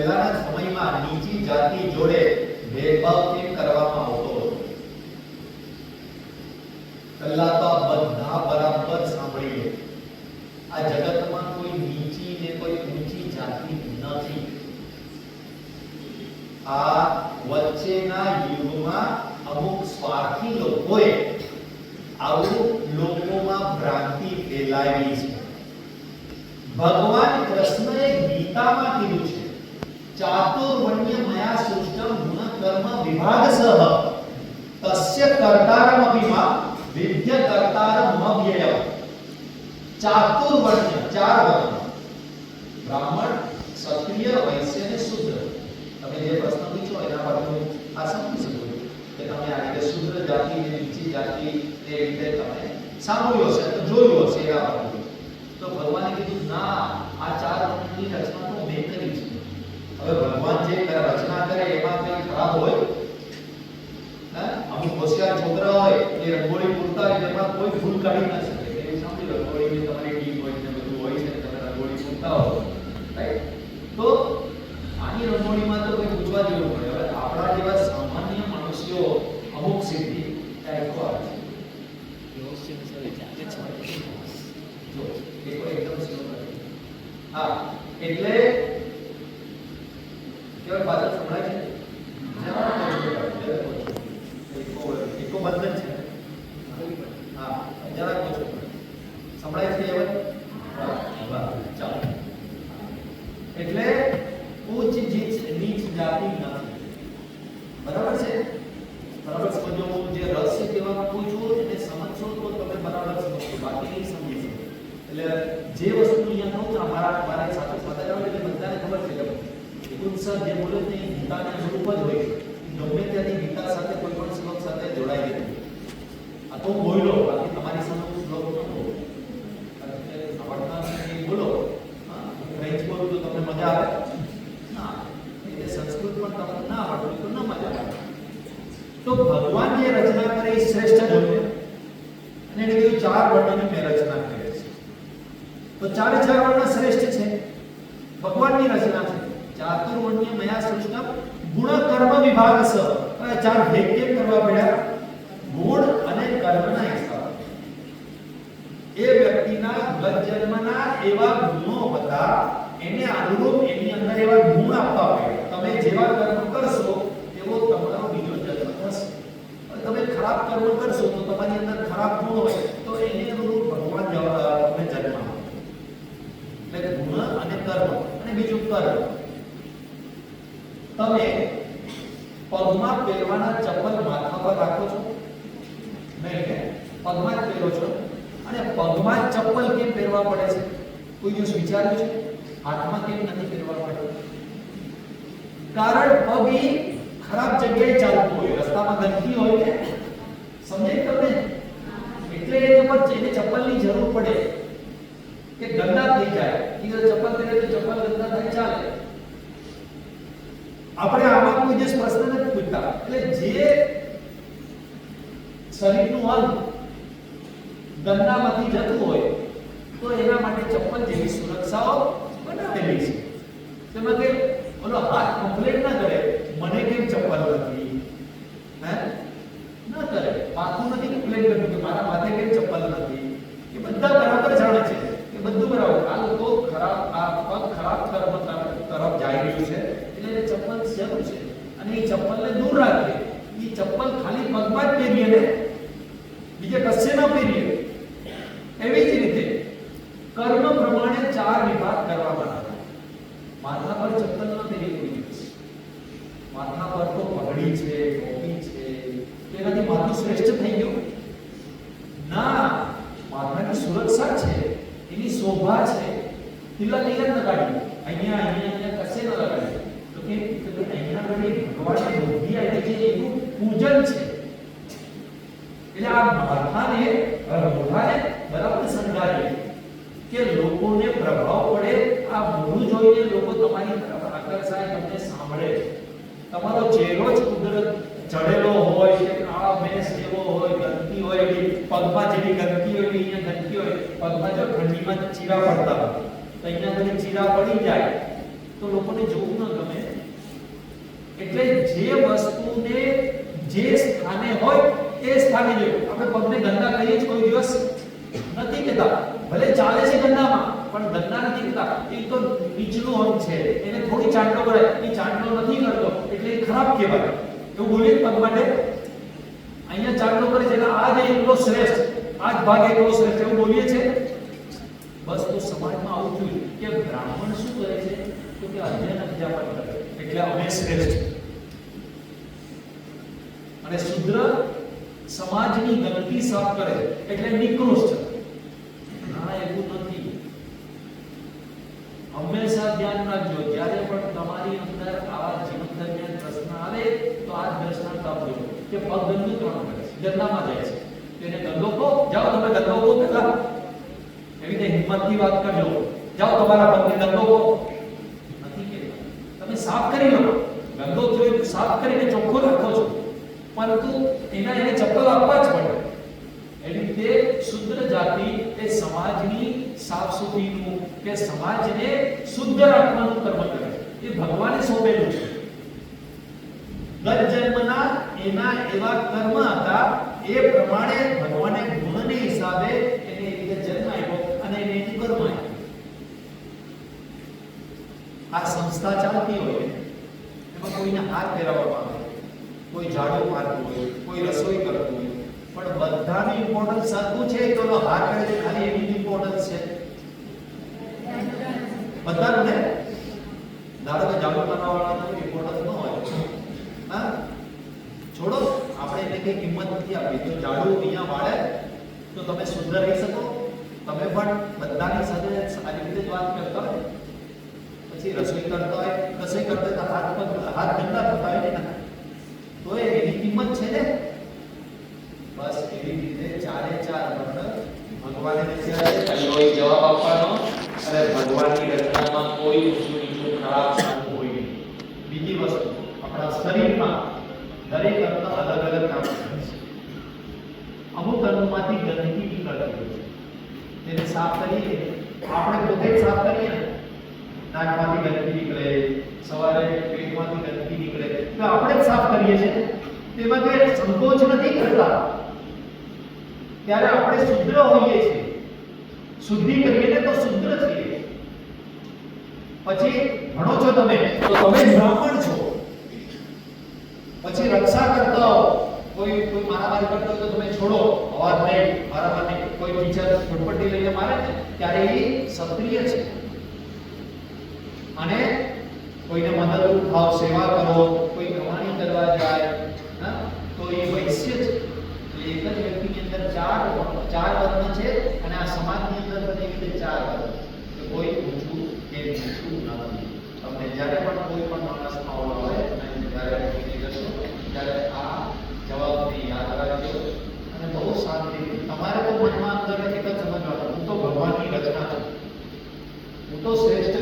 પહેલાના સમયમાં નીચી જાતિ જોડે ભેદભાવ કરવામાં આવતો હતો? પહેલા તો બધા બરાબર સાંભળી આ જગતમાં કોઈ નીચી ને કોઈ ઊંચી જાતિ નથી. આ વચ્ચેના યુગમાં અમુક સ્વાર્થી લોકોએ આવું લોકોમાં ભ્રાંતિ ફેલાવી છે. ભગવાન કૃષ્ણએ ગીતામાં કીધું છે ચાતુર્વણ્ય મયા સૃષ્ટમ ગુણ કર્મ વિભાગસહ તસ્ય કર્તારમપિમા વિદ્ય કર્તારમ અવ્યયમ ચાતુર્વર્ણ્ય ચાર વર્ણ બ્રાહ્મણ ક્ષત્રિય વૈશ્ય અને શૂદ્ર તમે જે પ્રશ્ન પૂછો એના પર હું આ સમજી શકું છું કે તમે આ રીતે શૂદ્ર જાતિ અને નીચી જાતિ એ રીતે તમે સાંભળ્યું હશે તો જોયું હશે એના પર પૂછું. તો ભગવાને કીધું ના આ ચાર વર્ણની રચના તો મેં કરી છે હવે ભગવાન જે કરે- રચના કરે એમાં કંઈ ખરાબ હોય હે? અમુક હોશિયાર છોકરા હોય એ રંગોળી પૂરતા હોય કાઢી ના શકે એ સમજી લો રંગોળીની તમારી ટીમ હોય છે બધું હોય છે તમે રંગોળી પૂરતા હો રાઈટ તો આની રંગોળીમાં તો કોઈ પૂછવા જેવું પડે હવે આપણા જેવા સામાન્ય મનુષ્યો અમુક સિદ્ધિ ટાઈપો આવે છે એકદમ હા એટલે કેવળ પાછળ સંભળાય છે જરા ઓછું બોલો, જરા ઓછું. એકો એકો બંધન છે હા જરા ઓછું સંભળાય છે હવે હા, બરાબર. ચાલો એટલે ઉચ્ચ નીચ નીચ જાતિ નથી બરાબર છે બરાબર સમજો હું જે રસ છે તેમાં પૂછું એને સમજશો તો તમે બરાબર સમજશો બાકી નહીં સમજી શકો એટલે જે વસ્તુ અહીંયા કહું છું અમારા મારા સાથે સાથે જાઓ એટલે બધાને ખબર છે કે ઉત્સાહ જે બોલે છે એ ગીતાના સ્વરૂપ જ હોય છે ગમે ત્યાંથી ગીતા સાથે કોઈ પણ શ્લોક સાથે જોડાઈ ગયું આ તો હું બોલ્યો બાકી તમારી સામે હું શ્લોક ન બોલું કારણ કે આવડતા નથી એ બોલો હા ફ્રેન્ચ બોલું તો તમને મજા આવે ના એટલે સંસ્કૃત પણ તમને ના આવડતું તો ન મજા આવે તો ભગવાન જે રચના કરે એ શ્રેષ્ઠ જ હોય અને એને કીધું મેં રચના કરી છે. તો ચારે ચાર વર્ણ શ્રેષ્ઠ છે. ભગવાનની રચના છે. ચાતુર્વર્ણ્ય મયા સૃષ્ટમ ગુણ કર્મ વિભાગ સ. અને ચાર ભેગ કેમ કરવા પડ્યા. ગુણ અને કર્મના હિસાબ. એ વ્યક્તિના ગત એવા ગુણો હતા, એને અનુરૂપ એની અંદર એવા ગુણ આપવા પડ્યા. તમે જેવા કર્મ કરશો એવો તમારો બીજો જન્મ થશે. તમે ખરાબ કર્મ કરશો, તો તમારી અંદર ખરાબ ગુણ હોય, તો એને અનુરૂપ ભગવાન જવા- તમને જન્મ આપે એટલે ગુણ અને કર્મ અને બીજું કર્મ. તમે પગમાં પહેરવાના ચપ્પલ માથા પર રાખો છો? નહીં કે? પગમાં જ પહેરો છો? અને પગમાં ચપ્પલ કેમ પહેરવા પડે છે? કોઈ દિવસ વિચાર્યું છે? હાથમાં કેમ નથી પહેરવા પડે? કારણ પગ એ ખરાબ જગ્યાએ ચાલતું હોય રસ્તામાં ગંદકી હોય ને? સમજે તમને? એટલે એ ઉપર ચપ્પલની જરૂર પડે. કે ગંદા થઈ જાય. કે ચપ્પલ પહેરે તો ચપ્પલ ગંદા થાય, ચાલે. આપણે આમાં કોઈ જે પ્રશ્ન નથી પૂછતા. એટલે જે શરીરનું અંગ ગંદામાંથી જતું હોય, તો એના માટે ચપ્પલ જેવી સુરક્ષાઓ બનાવેલી છે તેમાં કે ઓલો હાથ કમ્પ્લેન ના કરે મને કેમ ચપ્પલ નથી હે ના કરે માથું નથી કમ્પ્લેન કરતું કે મારા માથે કેમ ચપ્પલ નથી એ બધા બરાબર જાણે છે કે બધું બરાબર આ લોકો ખરાબ આ પગ ખરાબ કર્મ તરફ તરફ જઈ રહ્યું છે એટલે ચપ્પલ જરૂર છે? અને એ ચપ્પલને દૂર રાખે. એ ચપ્પલ ખાલી પગમાં જ પહેરીએ ને બીજે કશે ન પહેરીએ. એવી જ રીતે કર્મ પ્રમાણે ચાર વિભાગ કરવામાં આવે. માથા પર ચપ્પલ ન પહેરી કોઈ માથા પર તો પગડી છે, ટોપી છે. તેનાથી માથું શ્રેષ્ઠ થઈ ગયું? ના. માથાની સુરક્ષા છે. એની શોભા છે. તિલક તિલક લગાડી અહીંયા અહીંયા અહીંયા કશે ન લગાડી તો જોઈને લોકો તમારી તરફ આકર્ષાય તમને સાંભળે, તમારો ચહેરો જ કુદરત ચડેલો હોય કે કાળા જેવો હોય, ગંદકી હોય, પગમાં જેવી ગંદકી હોય અહીંયા ગંદકી હોય, પગમાં જો ઠંડીમાં ચીરા પડતા હોય તો અહીંયા ઘડી ચીરા પડી જાય તો લોકોને જોવું ન ગમે એટલે જે વસ્તુને જે સ્થાને હોય એ સ્થાને જોઈએ. આપણે પગને ગંદા કરીએ જ કોઈ દિવસ નથી કહેતા. ભલે ચાલે છે ગંદામાં પણ ગંદા નથી કહેતા. એ તો નીચલું અંગ છે. એને થોડી ચાંટલો કરે એ ચાંટલો નથી કરતો, એટલે ખરાબ કહેવાય. એવું બોલીએ પગ માટે? અહીંયા ચાંટલો કરે છે, એટલે આ જ એટલો શ્રેષ્ઠ આ જ ભાગ એટલો શ્રેષ્ઠ. એવું બોલીએ છે? બસ તો સમાજમાં આવું થયું કે બ્રાહ્મણ શું કરે છે? તો કે અધ્યયન અધ્યાપન કરે. એટલે અમે શ્રેષ્ઠ. અને શુદ્ર સમાજની ગંદકી સાફ કરે, એટલે નિકૃષ્ટ ના એવું નથી. હંમેશા ધ્યાન રાખજો, જ્યારે પણ તમારી અંદર આવા જીવન દરમિયાન પ્રશ્ન આવે, તો આ જ દ્રષ્ટાંત આપજો કે પગ ગંદુ કોણ કરે છે ગંદામાં જાય છે. તેને ગંદો કહો, જાઓ તમે ગંદો કહો પહેલા એવી રીતે હિંમતથી વાત કરજો. જાઓ તમારા પગને ગંદો કહો. નથી કહેતા. તમે સાફ કરી લો. ગંદો થયો એટલે સાફ કરીને ચોખ્ખો રાખો. છો પરંતુ એના એને ચપ્પલ આપવા જ પડે. એની રીતે શુદ્ર જાતિ એ સમાજની સાફ સુથરીનું કે સમાજને શુદ્ધ રાખવાનું કર્મ કરે. એ ભગવાને સોંપેલું છે. ગત જન્મના એના એવા કર્મ હતા, એ પ્રમાણે ભગવાને ગુણને હિસાબે એને એ જન્મ આપ્યો અને એને એનું કર્મ આપ્યું. આ સંસ્થા ચાલતી હોય, એમાં કોઈને હાથ ફેરવવામાં આવે કોઈ ઝાડુ મારતું હોય, કોઈ રસોઈ કરતું હોય. પણ બધાની ઇમ્પોર્ટન્સ સરખું છે તો ઓલો હાથ કરે છે ખાલી એની ઇમ્પોર્ટન્સ છે? બધાનું ને? ધારો કે ઝાડુ મારવાવાળાનું ઇમ્પોર્ટન્સ ન હોય. હા? છોડો, આપણે એને કઈ કિંમત નથી આપી. જો ઝાડુ અહીંયા વાળે, તો તમે સુંદર રહી શકો. તમે પણ બધાની સાથે સારી રીતે જ વાત કરતા હોય. પછી રસોઈ કરતા હોય, રસોઈ કરતા હોય તો હાથ પગ હાથ ગંદા થતા હોય ને તો એ એની કિંમત છે ને? બસ એવી રીતે ચારે ચાર વર્ણ ભગવાન છે. પહેલો જવાબ આપવાનો અને ભગવાનની રચનામાં કોઈ ઊંચું નીચું ખરાબ સારું હોય નહીં. બીજી વસ્તુ આપણા શરીરમાં દરેક અંગ અલગ અલગ કામ કરે છે. અમુક અંગમાંથી ગંદકી નીકળતી હોય છે. તેને સાફ કરીએ આપણે પોતે જ સાફ કરીએ નાકમાંથી ગંદકી નીકળે સવારે પેટમાંથી ગંદકી નીકળે તો આપણે જ સાફ કરીએ છીએ તેમાં કોઈ સંકોચ નથી કરતા. ત્યારે આપણે શુદ્ર હોઈએ છીએ. શુદ્ધિ કરીએ તો શુદ્ર છીએ પછી ભણો છો તમે, તો તમે બ્રાહ્મણ છો. પછી રક્ષા કરતા હો. કોઈ કોઈ મારામારી કરતો તો તમે છોડો. અવાજ નહીં મારામારી કોઈ ટીચર ફૂટપટ્ટી લઈને મારે ને, ત્યારે એ ક્ષત્રિય છે. અને કોઈને મદદરૂપ થાવ સેવા કરો, કોઈ કમાણી કરવા જાય તો એ વૈશ્ય છે એટલે એક જ વ્યક્તિની અંદર ચાર ચાર વર્ણ છે અને આ સમાજની અંદર પણ એવી રીતે ચાર વર્ણ કે કોઈ ઊંચું કે નીચું નથી તમને જ્યારે પણ કોઈ પણ માણસમાં ઓળખ હોય, અને જ્યારે પૂછી જશો, ત્યારે આ જવાબને યાદ રાખજો. અને બહુ શાંતિ તમારે તો મનમાં અંદર એક જ સમજવાનું હું તો ભગવાનની રચના છું હું તો શ્રેષ્ઠ